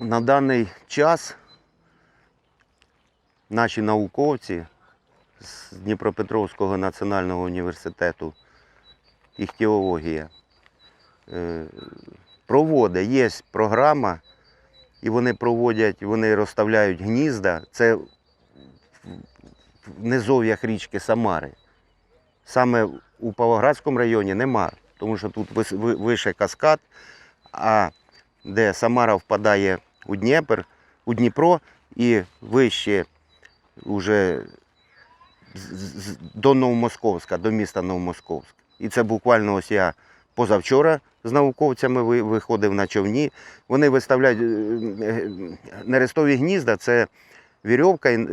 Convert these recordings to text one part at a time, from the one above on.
На даний час наші науковці з Дніпропетровського національного університету іхтіологія е, проводить, є програма, і вони проводять, вони розставляють гнізда. Це в низов'ях річки Самари. Саме у Павлоградському районі нема, тому що тут вище каскад, а де Самара впадає у Дніпр, у Дніпро і вище з- до Новомосковська, до міста Новомосковськ. І це буквально ось я позавчора з науковцями виходив на човні. Вони виставляють е, е, нерестові гнізда, це вірьовка, і-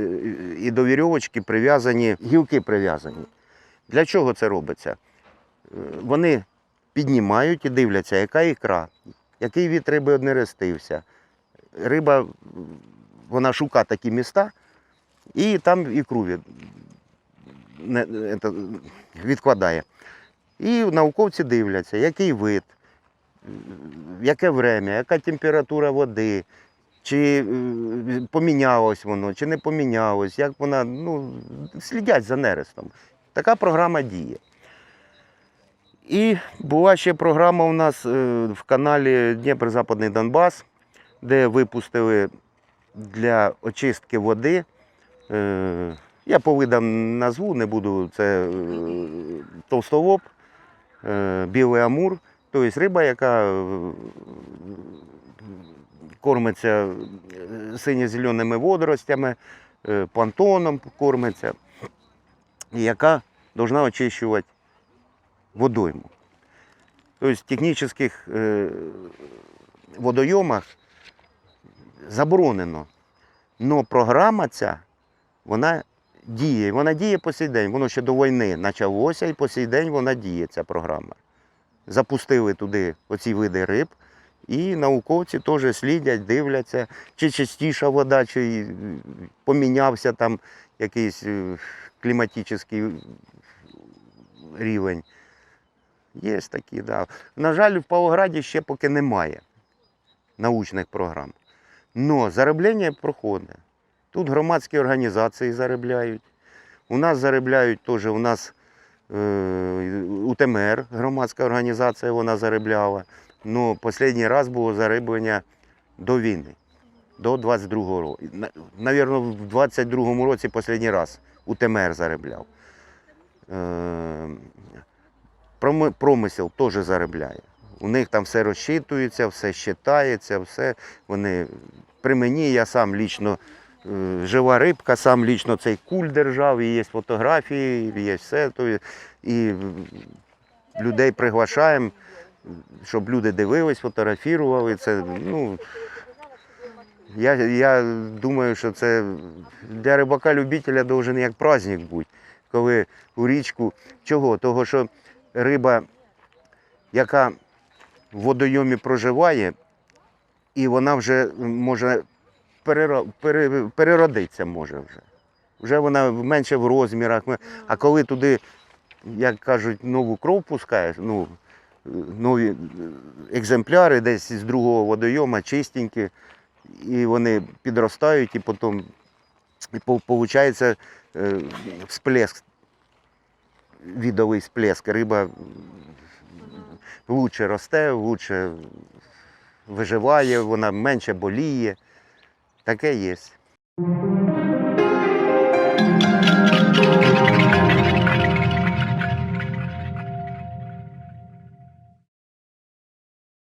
і до вірьовочки прив'язані, гілки прив'язані. Для чого це робиться? Е, Вони піднімають і дивляться, яка ікра, який від риби однерестився. Риба, вона шукає такі міста і там ікру від, відкладає. І науковці дивляться, який вид, яке время, яка температура води, чи помінялось воно, чи не помінялось, як вона, ну, слідять за нерестом. Така програма діє. І була ще програма у нас е, в каналі Дніпр Западний Донбас, де випустили для очистки води. е, Я по видам назву, не буду, це е, товстолоб, е, білий амур, тобто риба, яка е, кормиться е, синьо-зеленими водоростями, е, планктоном кормиться, яка повинна очищувати водойму. Тобто в технічних водойомах заборонено. Але програма ця, вона діє. Вона діє по сей день. Воно ще до війни почалося і по сей день вона діє, ця програма. Запустили туди оці види риб, і науковці теж слідять, дивляться, чи чистіша вода, чи помінявся там якийсь е, кліматичний рівень. Є такі, так. Да. На жаль, в Павлограді ще поки немає научних програм. Но зароблення проходить. Тут громадські організації заробляють. У нас заробляють теж, у нас УТМР, громадська організація, вона заробляла. Ну, останній раз було зароблення до війни, до 22-го року. Навірно, в 22-му році останній раз УТМР заробляв. Е, Промисел теж заробляє. У них там все розчитується, все щитається, все. Вони при мені я сам лічно е, жива рибка, сам лічно цей куль держав, і є фотографії, є все. І людей приглашаємо, щоб люди дивились, фотографували. Це, ну, я, я думаю, що це для рибака-любителя должен як праздник бути, коли у річку. Чого? Того, що риба, яка в водойомі проживає, і вона вже може переро- пере- переродитися може вже. Вже вона менше в розмірах. А коли туди, як кажуть, нову кров пускаєш, ну, нові екземпляри десь з другого водойома, чистенькі, і вони підростають, і потім і виходить всплеск, відовий всплеск. Риба лучше росте, лучше виживає, вона менше боліє. Таке є.